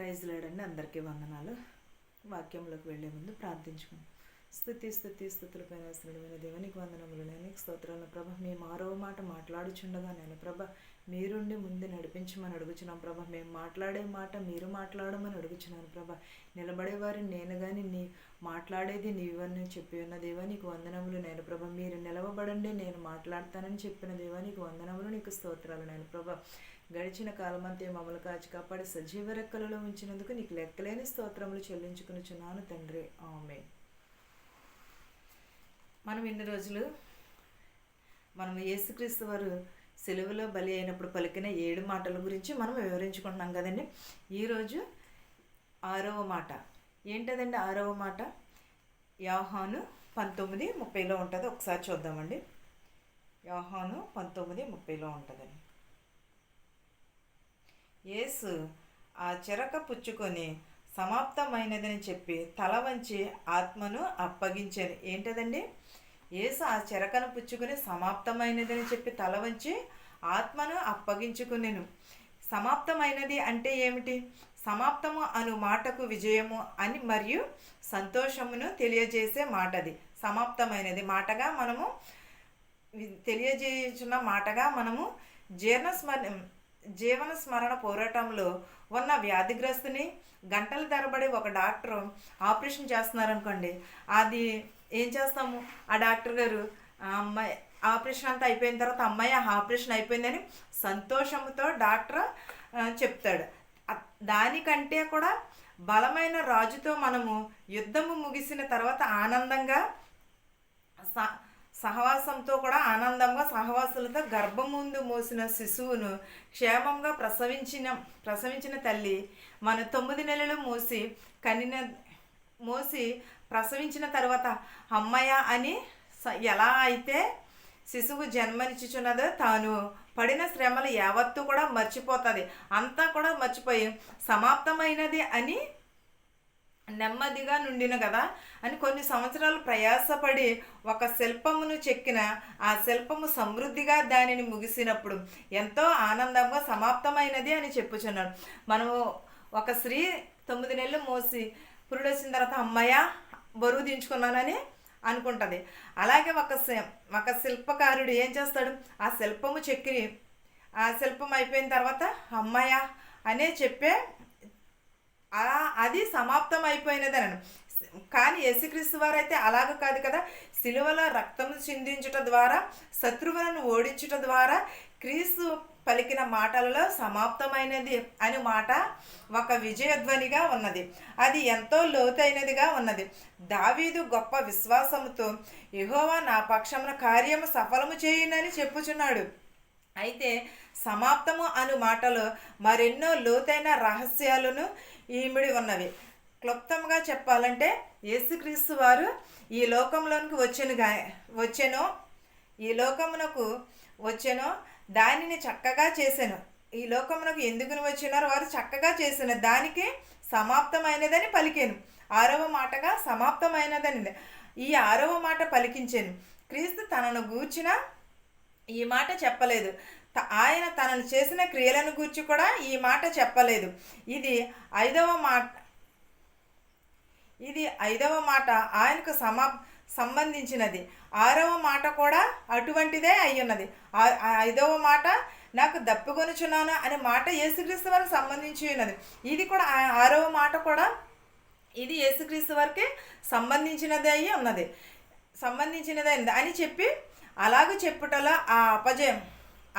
Praise లేడండి. అందరికీ వందనాలు. వాక్యంలోకి వెళ్ళే ముందు ప్రార్థించుకుందాం. స్థుతి స్థుతి స్థుతుల పైన దేవునికి వందనములు. నేను స్తోత్రాలను ప్రభ మేము మరో మాట మాట్లాడుచుండగా నేను. ప్రభ మీరుండి ముందు నడిపించమని అడుగుచున్నాం. ప్రభ మేము మాట్లాడే మాట మీరు మాట్లాడమని అడుగుచున్నాను. ప్రభ నిలబడేవారు నేను కానీ నీ మాట్లాడేది నీవని చెప్పి ఉన్న దేవా నీకు వందనములు. నేను ప్రభ మీరు నిలవబడండి నేను మాట్లాడతానని చెప్పిన దేవా నీకు వందనములు. నీకు స్తోత్రాలు నేను ప్రభ. గడిచిన కాలమంతే మమ్మల్ని కాచి కాపాడి సజీవ రెక్కలలో ఉంచినందుకు నీకు లెక్కలేని స్తోత్రములు చెల్లించుకునిచున్నాను తండ్రి. ఆమె మనం ఇన్ని రోజులు మనం యేసుక్రీస్తు వారు సెలవులో బలి అయినప్పుడు పలికిన ఏడు మాటల గురించి మనం వివరించుకుంటున్నాం కదండి. ఈరోజు ఆరవ మాట. ఏంటదండి ఆరవ మాట? యాహాను పంతొమ్మిది ముప్పైలో ఉంటుంది. ఒకసారి చూద్దామండి. యాహాను పంతొమ్మిది ముప్పైలో ఉంటుందండి. యేసు ఆ చెరక పుచ్చుకొని సమాప్తమైనదని చెప్పి తల వంచి ఆత్మను అప్పగించాను. ఏంటదండి? యేసు ఆ చెరకను పుచ్చుకుని సమాప్తమైనదని చెప్పి తల వంచి ఆత్మను అప్పగించుకునేను. సమాప్తమైనది అంటే ఏమిటి? సమాప్తము అను మాటకు విజయము అని మరియు సంతోషమును తెలియజేసే మాట అది సమాప్తమైనది మాటగా మనము తెలియజేయుచున్న మాటగా మనము జీర్ణస్మర జీవన స్మరణ పోరాటంలో ఉన్న వ్యాధిగ్రస్తుని గంటల తరబడి ఒక డాక్టర్ ఆపరేషన్ చేస్తున్నారనుకోండి అది ఏం చేస్తాము? ఆ డాక్టర్ గారు ఆ అమ్మాయి ఆపరేషన్ అంతా అయిపోయిన తర్వాత అమ్మాయి ఆపరేషన్ అయిపోయిందని సంతోషంతో డాక్టర్ చెప్తాడు. దానికంటే కూడా బలమైన రాజుతో మనము యుద్ధము ముగిసిన తర్వాత ఆనందంగా స- సహవాసంతో కూడా ఆనందంగా సహవాసులతో గర్భం ముందు మోసిన శిశువును క్షేమంగా ప్రసవించిన ప్రసవించిన తల్లి మన తొమ్మిది నెలలు మోసి కనిన మోసి ప్రసవించిన తర్వాత అమ్మయ్య అని స- ఎలా అయితే శిశువు జన్మనిచ్చుచున్నదో తాను పడిన శ్రమలు యావత్తు కూడా మర్చిపోతుంది. అంతా కూడా మర్చిపోయి సమాప్తమైనది అని నెమ్మదిగా నుండిన కదా అని కొన్ని సంవత్సరాలు ప్రయాసపడి ఒక శిల్పమును చెక్కిన ఆ శిల్పము సమృద్ధిగా దానిని ముగిసినప్పుడు ఎంతో ఆనందంగా సమాప్తమైనది అని చెప్పుచున్నాడు. మనము ఒక స్త్రీ తొమ్మిది నెలలు మోసి పురుడు వచ్చిన తర్వాత అమ్మయ్య బరువు దించుకున్నానని అనుకుంటుంది. అలాగే ఒక శి- ఒక శిల్పకారుడు ఏం చేస్తాడు? ఆ శిల్పము చెక్కి ఆ శిల్పం అయిపోయిన తర్వాత అమ్మయ్య అనే చెప్పే అది సమాప్తం అయిపోయినదనను కానీ యేసుక్రీస్తు వారు అయితే అలాగ కాదు కదా. సిలువలో రక్తము చిందించుట ద్వారా శత్రువులను ఓడించుట ద్వారా క్రీస్తు పలికిన మాటలలో సమాప్తమైనది అని మాట ఒక విజయధ్వనిగా ఉన్నది. అది ఎంతో లోతైనదిగా ఉన్నది. దావీదు గొప్ప విశ్వాసముతో యహోవా నా పక్షమున కార్యము సఫలము చేయునని చెప్పుచున్నాడు. అయితే సమాప్తము అను మాటలో మరెన్నో లోతైన రహస్యాలను ఈమిడి ఉన్నవి. క్లుప్తంగా చెప్పాలంటే యేసుక్రీస్తు వారు ఈ లోకంలోనికి వచ్చెను గా ఈ లోకమునకు వచ్చెనో. దానిని చక్కగా చేశాను ఈ లోకమునకు ఎందుకుని వచ్చినారో వారు చక్కగా చేసిన. దానికి సమాప్తమైనదని పలికాను. ఆరవ మాటగా సమాప్తమైనదని. ఈ ఆరవ మాట పలికించాను. క్రీస్తు తనను గూర్చిన ఈ మాట చెప్పలేదు. ఆయన తనను చేసిన క్రియలను గూర్చి కూడా ఈ మాట చెప్పలేదు. ఇది ఐదవ మాట ఇది ఐదవ మాట ఆయనకు సమా సంబంధించినది. ఆరవ మాట కూడా అటువంటిదే అయ్యున్నది. ఐదవ మాట నాకు దప్పుకొనుచున్నాను అనే మాట యేసుక్రీస్తు వారికి సంబంధించి ఉన్నది. ఇది కూడా ఆరవ మాట కూడా ఇది యేసుక్రీస్తు వారికి సంబంధించినదే అయి ఉన్నది. సంబంధించినది అని చెప్పి అలాగ చెప్పుటలో ఆ అపజయం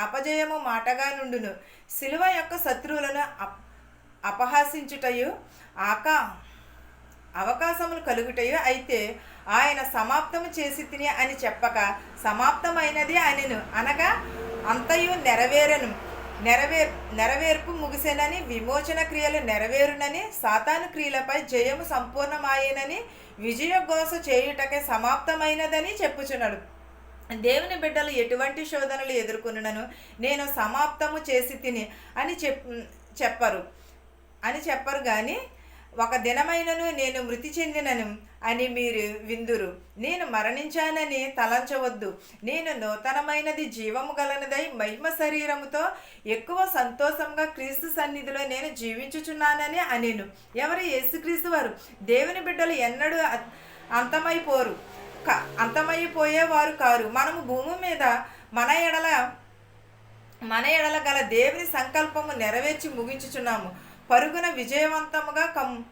అపజయము మాటగా నుండును. శిలువ యొక్క శత్రువులను అప్ అపహాసించుటయు ఆకా అవకాశములు కలుగుటయో అయితే ఆయన సమాప్తము చేసి తిని అని చెప్పక సమాప్తమైనది అనిను అనగా అంతయు నెరవేరను నెరవేర్ నెరవేర్పు ముగిసేనని విమోచన క్రియలు నెరవేరునని సాతాను క్రియలపై జయము సంపూర్ణమాయేనని విజయఘోష చేయుటకే సమాప్తమైనదని చెప్పుచున్నాడు దేవుని బిడ్డలు ఎటువంటి శోధనలు ఎదుర్కొనను నేను సమాప్తము చేసి తిని అని చెప్ చెప్పరు. అని చెప్పరు కానీ ఒక దినమైనను నేను మృతి చెందినను అని మీరు విందురు. నేను మరణించానని తలంచవద్దు. నేను నూతనమైనది జీవము గలనదై మహిమ శరీరముతో ఎక్కువ సంతోషంగా క్రీస్తు సన్నిధిలో నేను జీవించుచున్నానని అనేను. ఎవరు యేసుక్రీస్తు వారు? దేవుని బిడ్డలు ఎన్నడూ అంతమైపోరు. అంతమైపోయేవారు కారు. మనము భూమి మీద మన ఎడల మన ఎడల గల దేవుని సంకల్పము నెరవేర్చి ముగించుచున్నాము. పరుగున విజయవంతముగా కమ్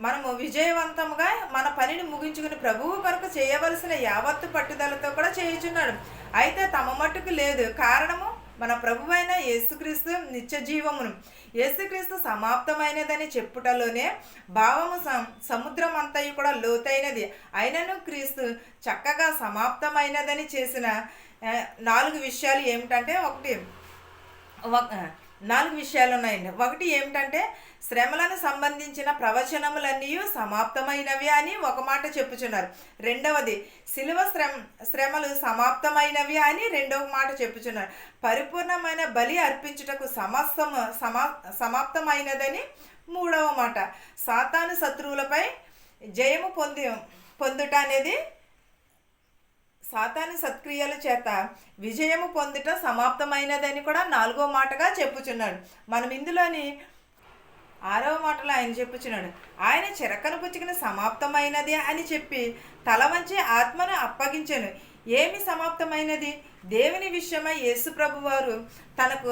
మనము విజయవంతముగా మన పనిని ముగించుకుని ప్రభువు కొరకు చేయవలసిన యావత్తు పట్టుదలతో కూడా చేయుచున్నాడు. అయితే తమ మట్టుకు లేదు. కారణము మన ప్రభువైన యేసుక్రీస్తు నిత్య జీవమును. యేసుక్రీస్తు సమాప్తమైనదని చెప్పుటలోనే భావము సం సముద్రం అంతయు కూడా లోతైనది. అయినను క్రీస్తు చక్కగా సమాప్తమైనదని చేసిన నాలుగు విషయాలు ఏమిటంటే ఒకటి ఒక- నాలుగు విషయాలు ఉన్నాయండి ఒకటి ఏమిటంటే శ్రమలను సంబంధించిన ప్రవచనములన్నీ సమాప్తమైనవి అని ఒక మాట చెప్పుచున్నారు. రెండవది శిలువ శ్రమ శ్రమలు సమాప్తమైనవి అని రెండవ మాట చెప్పుచున్నారు. పరిపూర్ణమైన బలి అర్పించుటకు సమస్తము సమా సమాప్తమైనదని మూడవ మాట. సాతాను శత్రువులపై జయము పొంది పొందుట అనేది సాతాని సత్క్రియల చేత విజయము పొందుట సమాప్తమైనదని కూడా నాలుగో మాటగా చెప్పుచున్నాడు. మనం ఇందులోని ఆరవ మాటలో ఆయన చెప్పుచున్నాడు. ఆయన చిరకను పుచ్చుకుని సమాప్తమైనది అని చెప్పి తల వంచి ఆత్మను అప్పగించాను. ఏమి సమాప్తమైనది? దేవుని విషయమై యేసు ప్రభు వారు తనకు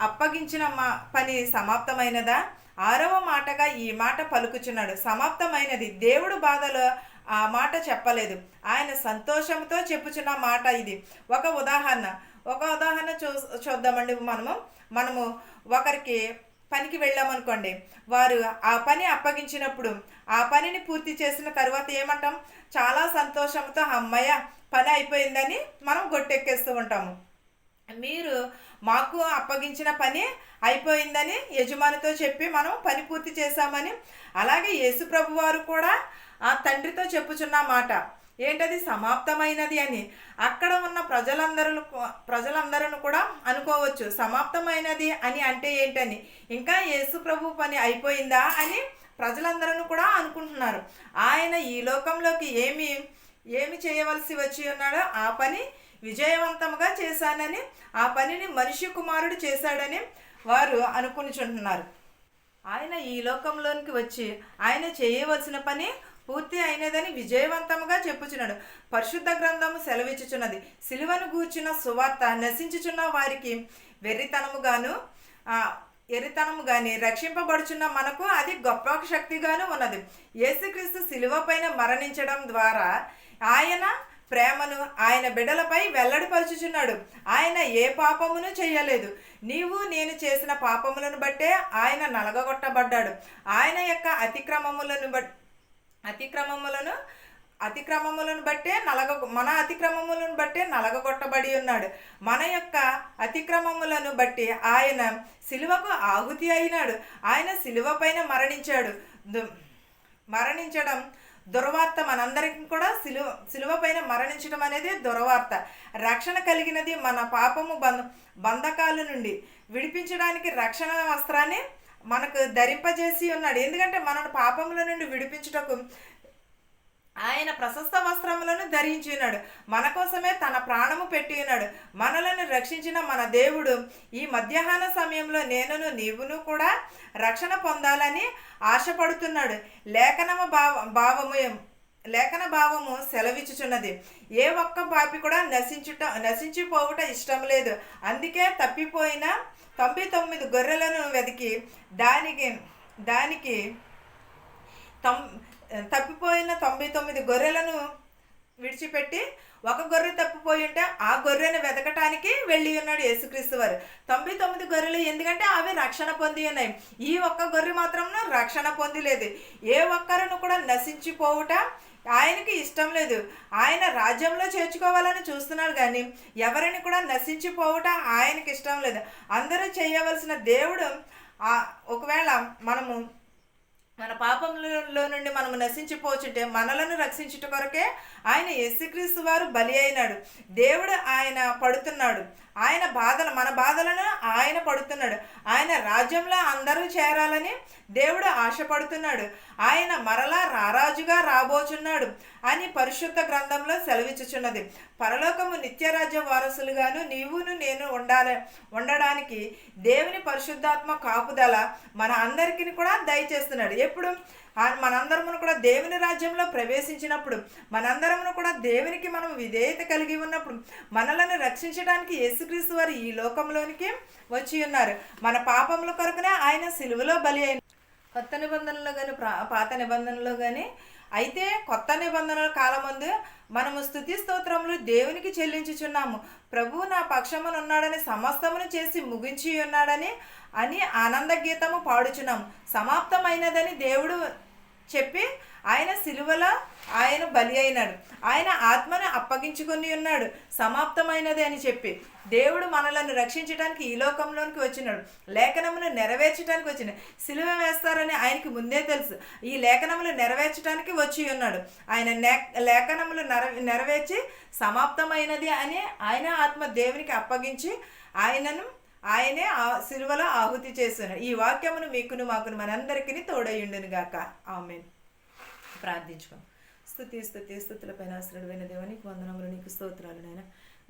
అప్పగించిన మా పని సమాప్తమైనదా? ఆరవ మాటగా ఈ మాట పలుకుచున్నాడు. సమాప్తమైనది. దేవుడు బాధలో ఆ మాట చెప్పలేదు. ఆయన సంతోషంతో చెప్పుచున్న మాట ఇది. ఒక ఉదాహరణ. ఒక ఉదాహరణ చూ చూద్దామండి మనము. మనము ఒకరికి పనికి వెళ్ళామనుకోండి. వారు ఆ పని అప్పగించినప్పుడు ఆ పనిని పూర్తి చేసిన తర్వాత ఏమంటాం? చాలా సంతోషంతో అమ్మయ్య పని అయిపోయిందని మనం గొట్టెక్కేస్తూ ఉంటాము. మీరు మాకు అప్పగించిన పని అయిపోయిందని యజమానితో చెప్పి మనం పని పూర్తి చేశామని అలాగే యేసు ప్రభు వారు కూడా ఆ తండ్రితో చెప్పుచున్న మాట. ఏంటది సమాప్తమైనది అని. అక్కడ ఉన్న ప్రజలందరూ ప్రజలందరూ కూడా అనుకోవచ్చు. సమాప్తమైనది అని అంటే ఏంటని. ఇంకా యేసు ప్రభు పని అయిపోయిందా అని ప్రజలందరూ కూడా అనుకుంటున్నారు. ఆయన ఈ లోకంలోకి ఏమి ఏమి చేయవలసి వచ్చి ఉన్నాడో ఆ పని విజయవంతంగా చేశానని ఆ పనిని మనిషి కుమారుడు చేశాడని వారు అనుకునిచుంటున్నారు ఆయన ఈ లోకంలోనికి వచ్చి ఆయన చేయవలసిన పని పూర్తి అయినదని విజయవంతముగా చెప్పుచున్నాడు. పరిశుద్ధ గ్రంథము సెలవిచ్చుచున్నది. సిలువను గూర్చిన సువార్త నశించుచున్న వారికి వెర్రితనముగాను ఎరితనము గాని రక్షింపబడుచున్న మనకు అది గొప్ప శక్తిగాను ఉన్నది. యేసుక్రీస్తు సిలువ పైన మరణించడం ద్వారా ఆయన ప్రేమను ఆయన బిడ్డలపై వెల్లడిపరుచుచున్నాడు. ఆయన ఏ పాపమును చేయలేదు. నీవు నేను చేసిన పాపములను బట్టే ఆయన నలగగొట్టబడ్డాడు. ఆయన యొక్క అతిక్రమములను బట్ అతిక్రమములను అతిక్రమములను బట్టే నలగ మన అతిక్రమములను బట్టే నలగగొట్టబడి ఉన్నాడు. మన యొక్క అతిక్రమములను బట్టి ఆయన సిలువకు ఆహుతి అయినాడు. ఆయన సిలువ పైన మరణించాడు. దు- మరణించడం దుర్వార్త మనందరికీ కూడా సిలువ సిలువ పైన మరణించడం అనేది దుర్వార్త. రక్షణ కలిగినది మన పాపము బంధ బంధకాల నుండి. విడిపించడానికి రక్షణ వస్త్రాన్ని మనకు ధరింపజేసి ఉన్నాడు. ఎందుకంటే మనను పాపముల నుండి విడిపించుటకు ఆయన ప్రశస్త వస్త్రములను ధరించి ఉన్నాడు. మన కోసమే తన ప్రాణము పెట్టి ఉన్నాడు. మనలను రక్షించిన మన దేవుడు ఈ మధ్యాహ్న సమయంలో నేనును నీవును కూడా రక్షణ పొందాలని ఆశపడుతున్నాడు. లేఖనము భావ భావము లేఖన భావము సెలవిచ్చుచున్నది. ఏ ఒక్క పాపి కూడా నశించుట నశించిపోవుట ఇష్టం లేదు. అందుకే తప్పిపోయిన తొంభై తొమ్మిది గొర్రెలను వెతికి దానికి దానికి తొం తప్పిపోయిన తొంభై తొమ్మిది గొర్రెలను విడిచిపెట్టి ఒక గొర్రె తప్పిపోయి ఉంటే ఆ గొర్రెను వెతకటానికి వెళ్ళి ఉన్నాడు యేసుక్రీస్తు వారు. తొంభై తొమ్మిది గొర్రెలు ఎందుకంటే అవి రక్షణ పొంది ఉన్నాయి. ఈ ఒక్క గొర్రె మాత్రం రక్షణ పొందిలేదు. ఏ ఒక్కరును కూడా నశించిపోవుట ఆయనకి ఇష్టం లేదు. ఆయన రాజ్యంలో చేర్చుకోవాలని చూస్తున్నాడు కానీ ఎవరిని కూడా నశించిపోవటం ఆయనకి ఇష్టం లేదు. అందరూ చేయవలసిన దేవుడు ఒకవేళ మనము మన పాపంలో మనము నశించిపోచుంటే మనలను రక్షించుట కొరకే ఆయన యేసుక్రీస్తు వారు బలి అయినాడు. దేవుడు ఆయన పడుతున్నాడు. ఆయన బాధలు మన బాధలను ఆయన పడుతున్నాడు. ఆయన రాజ్యంలో అందరూ చేరాలని దేవుడు ఆశపడుతున్నాడు. ఆయన మరలా రారాజుగా రాబోచున్నాడు అని పరిశుద్ధ గ్రంథంలో సెలవిచ్చుచున్నది. పరలోకము నిత్యరాజ్య వారసులుగాను నీవును నేను ఉండాలి ఉండడానికి దేవుని పరిశుద్ధాత్మ కాపుదల మన అందరికీ కూడా దయచేస్తున్నాడు. ఎప్పుడు? మనందరమును కూడా దేవుని రాజ్యంలో ప్రవేశించినప్పుడు మనందరమును కూడా దేవునికి మనం విధేయత కలిగి ఉన్నప్పుడు మనలను రక్షించడానికి యేసుక్రీస్తు వారు ఈ లోకంలోనికి వచ్చి ఉన్నారు. మన పాపముల కొరకునే ఆయన సిలువలో బలి అయిన కొత్త నిబంధనలో కానీ పాత నిబంధనలో కానీ అయితే కొత్త నిబంధనల కాలమందు మనము స్థుతి స్తోత్రములు దేవునికి చెల్లించుచున్నాము. ప్రభువు నా పక్షమునున్నాడని సమస్తమును చేసి ముగించి ఉన్నాడని అని ఆనంద గీతము పాడుచున్నాము. సమాప్తమైనదని దేవుడు చెప్పి ఆయన సిలువల ఆయన బలి అయినాడు. ఆయన ఆత్మను అప్పగించుకొని ఉన్నాడు. సమాప్తమైనది అని చెప్పి దేవుడు మనలను రక్షించడానికి ఈ లోకంలోనికి వచ్చినాడు. లేఖనములు నెరవేర్చడానికి వచ్చినాడు సిలువ వేస్తారని ఆయనకి ముందే తెలుసు. ఈ లేఖనములు నెరవేర్చడానికి వచ్చి ఉన్నాడు. ఆయన లేఖనములు నెర నెరవేర్చి సమాప్తమైనది అని ఆయన ఆత్మ దేవునికి అప్పగించి ఆయనను ఆయనే ఆ సిలువలో ఆహుతి చేస్తున్నాడు. ఈ వాక్యమును మీకును మాకును మనందరికీ తోడయుండును గాక. ఆమె ప్రార్థించుకోం. స్థుతి స్థుతి స్థుతులపైన ఆశ్రయుడైన దేవానికి వందనములు నీకు స్తోత్రాలు నాయన.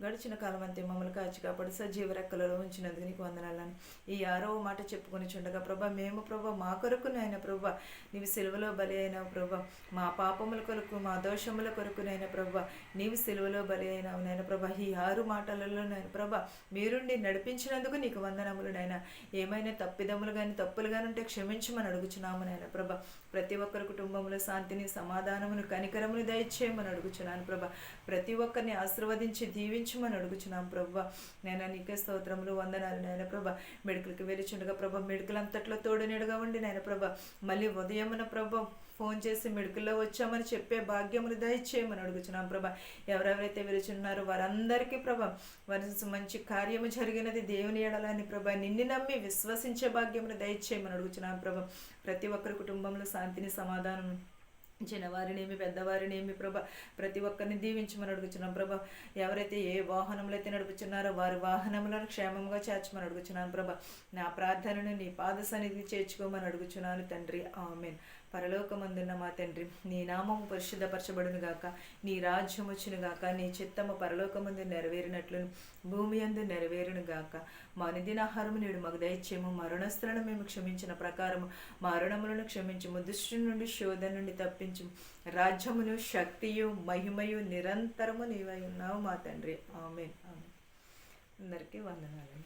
గడిచిన కాలం అంతే. మమ్మల్ని కాచి కాపాడు సజీవ రెక్కలలో ఉంచినందుకు నీకు వందనాలను ఈ ఆరవ మాట చెప్పుకొని చుండగా ప్రభా మేము ప్రభా మా కొరకు ప్రభా నీవు సిలువలో బలి అయినావు ప్రభా. మా పాపముల కొరకు మా దోషముల కొరకు ప్రభా నీవు సిలువలో బలి అయినావు నాయన ప్రభా. ఈ ఆరు మాటలలో నాయన ప్రభా మీరుండి నడిపించినందుకు నీకు వందనములు నాయన ఏమైనా తప్పిదములు కానీ తప్పులు కానీ ఉంటే క్షమించమని అడుగుచున్నాము నాయన ప్రభా. ప్రతి ఒక్కరి కుటుంబంలో శాంతిని సమాధానమును కనికరమును దయచేయమని అడుగుచున్నాను ప్రభా. ప్రతి ఒక్కరిని ఆశీర్వదించి దీవించమని అడుగుచున్నాం ప్రభా. నేను నీకే స్తోత్రములు వందనాలు నాయన ప్రభా. మెడికల్కి వెళ్ళిచుండగా ప్రభా మెడికల్ అంతట్లో తోడునిడుగా ఉండి నాయన ప్రభ. మళ్ళీ ఉదయమున ప్రభ ఫోన్ చేసి మెడికల్లో వచ్చామని చెప్పే భాగ్యములు దయచేయమని అడుగుచున్నాం ప్రభా. ఎవరెవరైతే వెలుచున్నారో వారందరికీ ప్రభా వారి మంచి కార్యము జరిగినది దేవుని ఎడలని ప్రభా నిన్ను నమ్మి విశ్వసించే భాగ్యమును దయచేయమని అడుగుచున్నాం ప్రభా. ప్రతి ఒక్కరి కుటుంబంలో శాంతిని సమాధానం చిన్నవారినేమి పెద్దవారినేమి ప్రభ ప్రతి ఒక్కరిని దీవించమని అడుగుచున్నాం ప్రభ. ఎవరైతే ఏ వాహనంలో అయితే నడుపుచున్నారో వారి వాహనములను క్షేమంగా చేర్చమని అడుగుచున్నాను ప్రభ. నా ప్రార్థనను నీ పాద సన్నిధి చేర్చుకోమని అడుగుచున్నాను తండ్రి. ఆమెన్. పరలోకమందున్న మా తండ్రి నీ నామము పరిశుద్ధపరచబడును గాక. నీ రాజ్యం వచ్చును గాక. నీ చిత్తము పరలోకమందు నెరవేరినట్లు భూమి అందు నెరవేరును గాక. మా నిదినాహారము నేడు మాకు దయచేము మరణస్థులను మేము క్షమించిన ప్రకారము మరణములను క్షమించము. దుష్టి నుండి శోధ నుండి తప్పించు. రాజ్యమును శక్తియు మహిమయు నిరంతరము నీవై ఉన్నావు మా తండ్రి. ఆమె అందరికీ వందనాలండి.